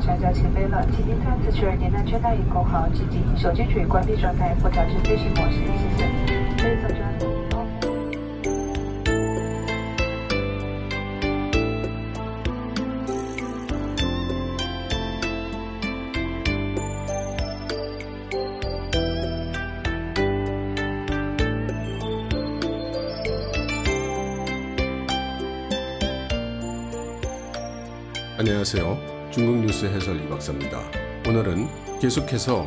上架起飞了，请您再次确认您的圈带引扣好，请进手机处于关闭状态或调至飞行模式，谢谢。Ladies and gentlemen, 「안녕하세요. 중국 뉴스 해설 이박사입니다. 오늘은 계속해서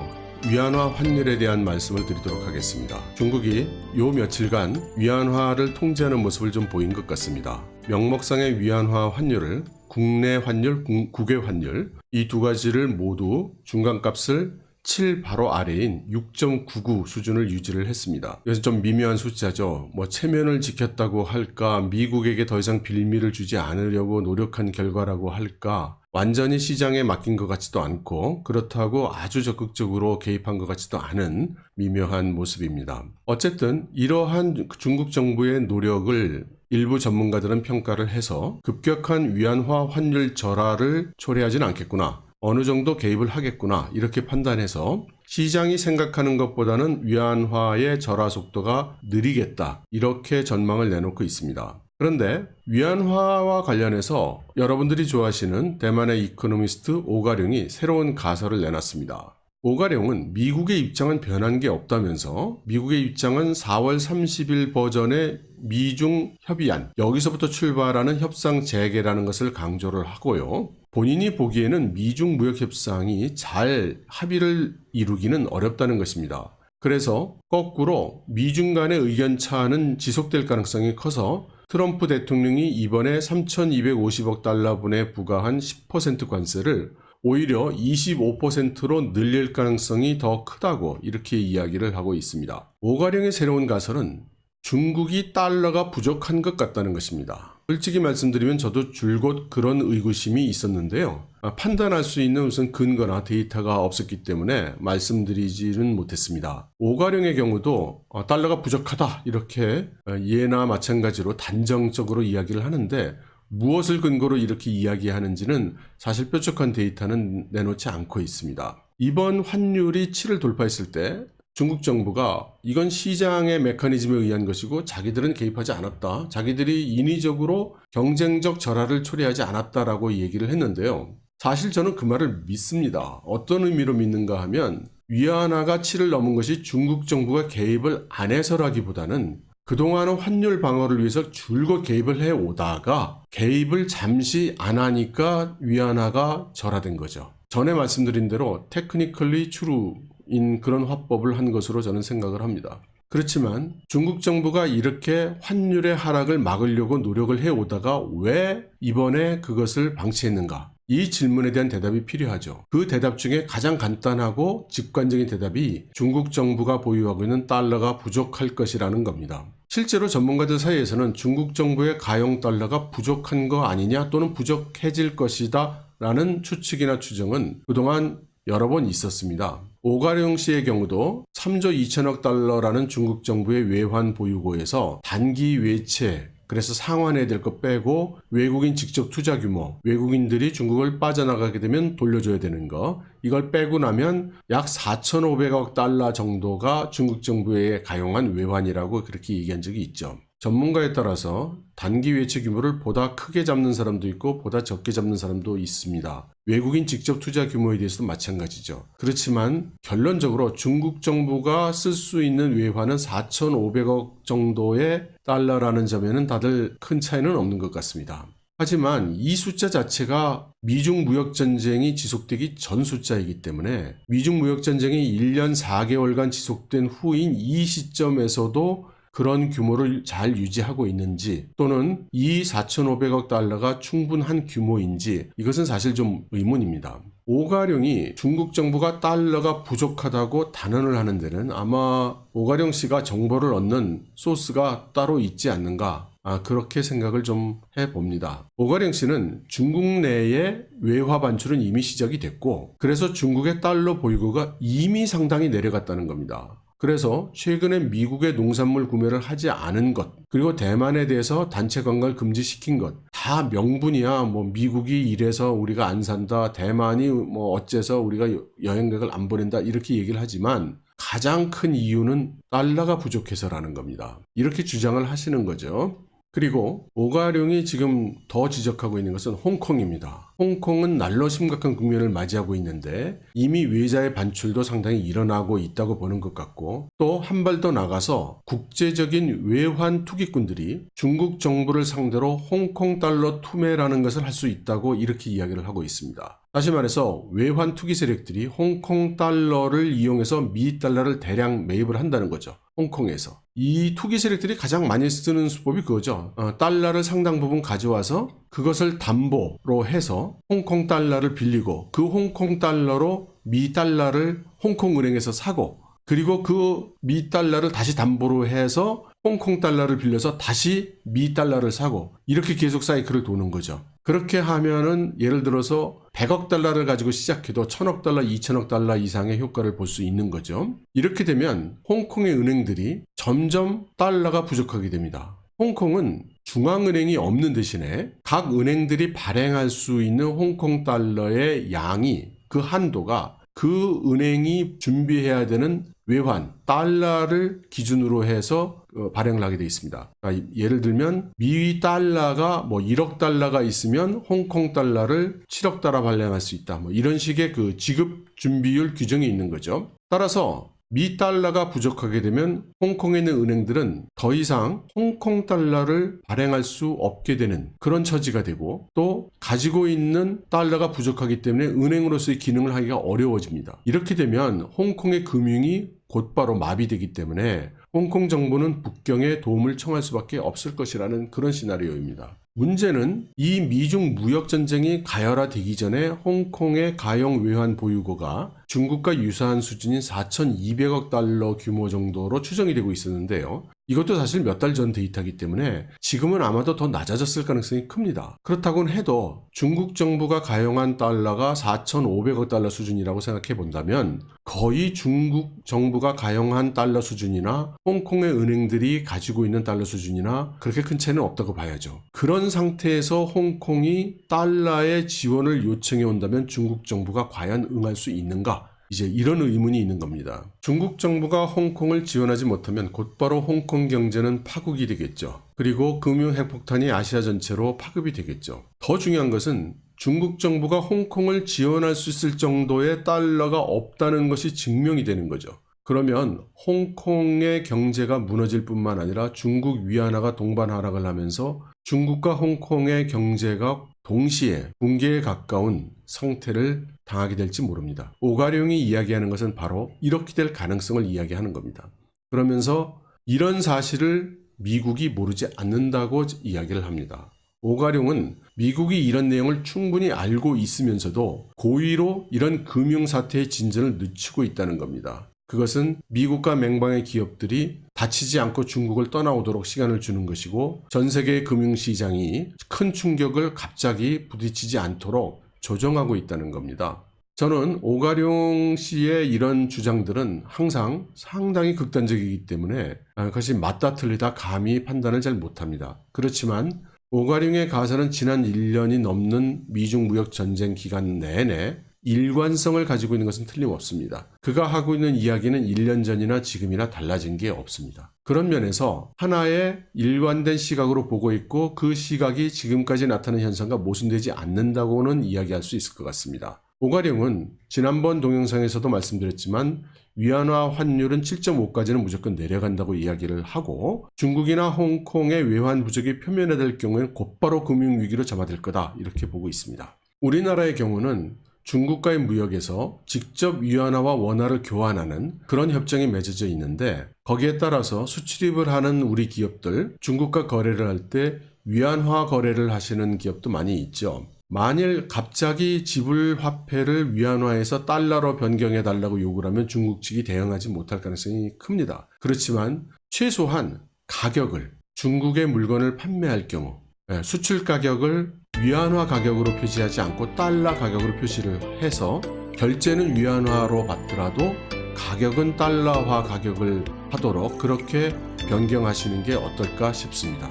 위안화 환율에 대한 말씀을 드리도록 하겠습니다. 중국이 요 며칠간 위안화를 통제하는 모습을 좀 보인 것 같습니다. 명목상의 위안화 환율을 국내 환율, 국- 국외 환율 이 두 가지를 모두 중간값을 7 바로 아래인 6.99 수준을 유지를 했습니다. 그래서 좀 미묘한 숫자죠. 뭐 체면을 지켰다고 할까, 미국에게 더 이상 빌미를 주지 않으려고 노력한 결과라고 할까, 완전히 시장에 맡긴 것 같지도 않고 그렇다고 아주 적극적으로 개입한 것 같지도 않은 미묘한 모습입니다. 어쨌든 이러한 중국 정부의 노력을 일부 전문가들은 평가를 해서 급격한 위안화 환율 절하를 초래하진 않겠구나. 어느 정도 개입을 하겠구나. 이렇게 판단해서 시장이 생각하는 것보다는 위안화의 절하 속도가 느리겠다. 이렇게 전망을 내놓고 있습니다. 그런데 위안화와 관련해서 여러분들이 좋아하시는 대만의 이코노미스트 오가룡이 새로운 가설을 내놨습니다. 오가룡은 미국의 입장은 변한 게 없다면서 미국의 입장은 4월 30일 버전의 미중 협의안 여기서부터 출발하는 협상 재개라는 것을 강조를 하고요. 본인이 보기에는 미중 무역 협상이 잘 합의를 이루기는 어렵다는 것입니다. 그래서 거꾸로 미중 간의 의견 차는 지속될 가능성이 커서 트럼프 대통령이 이번에 3,250억 달러분에 부과한 10% 관세를 오히려 25%로 늘릴 가능성이 더 크다고 이렇게 이야기를 하고 있습니다. 오가령의 새로운 가설은 중국이 달러가 부족한 것 같다는 것입니다. 솔직히 말씀드리면 저도 줄곧 그런 의구심이 있었는데요. 아, 판단할 수 있는 우선 근거나 데이터가 없었기 때문에 말씀드리지는 못했습니다. 오가령의 경우도 아, 달러가 부족하다 이렇게 아, 예나 마찬가지로 단정적으로 이야기를 하는데 무엇을 근거로 이렇게 이야기하는지는 사실 뾰족한 데이터는 내놓지 않고 있습니다. 이번 환율이 7을 돌파했을 때 중국 정부가 이건 시장의 메커니즘에 의한 것이고 자기들은 개입하지 않았다. 자기들이 인위적으로 경쟁적 절하를 초래하지 않았다라고 얘기를 했는데요. 사실 저는 그 말을 믿습니다. 어떤 의미로 믿는가 하면 위안화가 7을 넘은 것이 중국 정부가 개입을 안 해서라기보다는 그동안은 환율 방어를 위해서 줄곧 개입을 해 오다가 개입을 잠시 안 하니까 위안화가 절하된 거죠. 전에 말씀드린 대로 테크니컬리 추루 인 그런 화법을 한 것으로 저는 생각을 합니다. 그렇지만 중국 정부가 이렇게 환율의 하락을 막으려고 노력을 해 오다가 왜 이번에 그것을 방치했는가? 이 질문에 대한 대답이 필요하죠. 그 대답 중에 가장 간단하고 직관적인 대답이 중국 정부가 보유하고 있는 달러가 부족할 것이라는 겁니다. 실제로 전문가들 사이에서는 중국 정부의 가용 달러가 부족한 거 아니냐 또는 부족해질 것이다 라는 추측이나 추정은 그동안 여러 번 있었습니다. 오가룡 씨의 경우도 3조 2천억 달러라는 중국 정부의 외환 보유고에서 단기 외채 그래서 상환해야 될거 빼고 외국인 직접 투자 규모, 외국인들이 중국을 빠져나가게 되면 돌려줘야 되는 거, 이걸 빼고 나면 약 4,500억 달러 정도가 중국 정부에 가용한 외환이라고 그렇게 얘기한 적이 있죠. 전문가에 따라서 단기 외채 규모를 보다 크게 잡는 사람도 있고 보다 적게 잡는 사람도 있습니다. 외국인 직접 투자 규모에 대해서도 마찬가지죠. 그렇지만 결론적으로 중국 정부가 쓸 수 있는 외환은 4,500억 정도의 달러라는 점에는 다들 큰 차이는 없는 것 같습니다. 하지만 이 숫자 자체가 미중 무역 전쟁이 지속되기 전 숫자이기 때문에 미중 무역 전쟁이 1년 4개월간 지속된 후인 이 시점에서도 그런 규모를 잘 유지하고 있는지 또는 이 4,500억 달러가 충분한 규모인지 이것은 사실 좀 의문입니다. 오가령이 중국 정부가 달러가 부족하다고 단언을 하는 데는 아마 오가령 씨가 정보를 얻는 소스가 따로 있지 않는가 아, 그렇게 생각을 좀 해봅니다. 오가령 씨는 중국 내의 외화 반출은 이미 시작이 됐고, 그래서 중국의 달러 보유고가 이미 상당히 내려갔다는 겁니다. 그래서 최근에 미국의 농산물 구매를 하지 않은 것, 그리고 대만에 대해서 단체 관광을 금지시킨 것, 다다 명분이야. 뭐 미국이 이래서 우리가 안 산다. 대만이 뭐 어째서 우리가 여- 여행객을 안 보낸다. 이렇게 얘기를 하지만 가장 큰 이유는 달러가 부족해서라는 겁니다. 이렇게 주장을 하시는 거죠. 그리고 오가룡이 지금 더 지적하고 있는 것은 홍콩입니다. 홍콩은 날로 심각한 국면을 맞이하고 있는데 이미 외자의 반출도 상당히 일어나고 있다고 보는 것 같고 또 한 발 더 나가서 국제적인 외환 투기꾼들이 중국 정부를 상대로 홍콩 달러 투매라는 것을 할 수 있다고 이렇게 이야기를 하고 있습니다. 다시 말해서 외환 투기 세력들이 홍콩 달러를 이용해서 미 달러를 대량 매입을 한다는 거죠. 홍콩에서. 이 투기 세력들이 가장 많이 쓰는 수법이 그거죠. 어, 달러를 상당 부분 가져와서 그것을 담보로 해서 홍콩 달러를 빌리고 그 홍콩 달러로 미 달러를 홍콩 은행에서 사고 그리고 그 미 달러를 다시 담보로 해서 홍콩 달러를 빌려서 다시 미 달러를 사고 이렇게 계속 사이클을 도는 거죠. 그렇게 하면은 예를 들어서 100억 달러를 가지고 시작해도 1000억 달러, 2000억 달러 이상의 효과를 볼 수 있는 거죠. 이렇게 되면 홍콩의 은행들이 점점 달러가 부족하게 됩니다. 홍콩은 중앙은행이 없는 대신에 각 은행들이 발행할 수 있는 홍콩 달러의 양이 그 한도가 그 은행이 준비해야 되는 외환 달러를 기준으로 해서 어, 발행을 하게 되어 있습니다. 그러니까 예를 들면 미 달러가 뭐 1억 달러가 있으면 홍콩 달러를 7억 달러 발행할 수 있다. 뭐 이런 식의 그 지급 준비율 규정이 있는 거죠. 따라서 미 달러가 부족하게 되면 홍콩에 있는 은행들은 더 이상 홍콩 달러를 발행할 수 없게 되는 그런 처지가 되고 또 가지고 있는 달러가 부족하기 때문에 은행으로서의 기능을 하기가 어려워집니다. 이렇게 되면 홍콩의 금융이 곧바로 마비되기 때문에 홍콩 정부는 북경에 도움을 청할 수밖에 없을 것이라는 그런 시나리오입니다. 문제는 이 미중 무역 전쟁이 가열화되기 전에 홍콩의 가용 외환 보유고가 중국과 유사한 수준인 4,200억 달러 규모 정도로 추정이 되고 있었는데요. 이것도 사실 몇 달 전 데이터이기 때문에 지금은 아마도 더 낮아졌을 가능성이 큽니다. 그렇다고는 해도 중국 정부가 가용한 달러가 4,500억 달러 수준이라고 생각해 본다면 거의 중국 정부가 가용한 달러 수준이나 홍콩의 은행들이 가지고 있는 달러 수준이나 그렇게 큰 차이는 없다고 봐야죠. 그런 상태에서 홍콩이 달러의 지원을 요청해 온다면 중국 정부가 과연 응할 수 있는가? 이제 이런 의문이 있는 겁니다. 중국 정부가 홍콩을 지원하지 못하면 곧바로 홍콩 경제는 파국이 되겠죠. 그리고 금융 핵폭탄이 아시아 전체로 파급이 되겠죠. 더 중요한 것은 중국 정부가 홍콩을 지원할 수 있을 정도의 달러가 없다는 것이 증명이 되는 거죠. 그러면 홍콩의 경제가 무너질 뿐만 아니라 중국 위안화가 동반 하락을 하면서 중국과 홍콩의 경제가 동시에 붕괴에 가까운 상태를 당하게 될지 모릅니다. 오가룡이 이야기하는 것은 바로 이렇게 될 가능성을 이야기하는 겁니다. 그러면서 이런 사실을 미국이 모르지 않는다고 이야기를 합니다. 오가룡은 미국이 이런 내용을 충분히 알고 있으면서도 고의로 이런 금융사태의 진전을 늦추고 있다는 겁니다. 그것은 미국과 맹방의 기업들이 다치지 않고 중국을 떠나오도록 시간을 주는 것이고 전 세계의 금융시장이 큰 충격을 갑자기 부딪히지 않도록 조정하고 있다는 겁니다. 저는 오가룡 씨의 이런 주장들은 항상 상당히 극단적이기 때문에 아, 그것이 맞다 틀리다 감히 판단을 잘 못합니다. 그렇지만 오가룡의 가설은 지난 1년이 넘는 미중 무역 전쟁 기간 내내 일관성을 가지고 있는 것은 틀림없습니다. 그가 하고 있는 이야기는 1년 전이나 지금이나 달라진 게 없습니다. 그런 면에서 하나의 일관된 시각으로 보고 있고 그 시각이 지금까지 나타난 현상과 모순되지 않는다고는 이야기할 수 있을 것 같습니다. 오가룡은 지난번 동영상에서도 말씀드렸지만 위안화 환율은 7.5까지는 무조건 내려간다고 이야기를 하고 중국이나 홍콩의 외환 부족이 표면화될 경우에는 곧바로 금융위기로 접어들 거다 이렇게 보고 있습니다. 우리나라의 경우는 중국과의 무역에서 직접 위안화와 원화를 교환하는 그런 협정이 맺어져 있는데 거기에 따라서 수출입을 하는 우리 기업들 중국과 거래를 할 때 위안화 거래를 하시는 기업도 많이 있죠. 만일 갑자기 지불 화폐를 위안화에서 달러로 변경해 달라고 요구를 하면 중국 측이 대응하지 못할 가능성이 큽니다. 그렇지만 최소한 가격을 중국의 물건을 판매할 경우 예, 수출 가격을 위안화 가격으로 표시하지 않고 달러 가격으로 표시를 해서 결제는 위안화로 받더라도 가격은 달러화 가격을 하도록 그렇게 변경하시는 게 어떨까 싶습니다.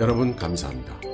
여러분 감사합니다.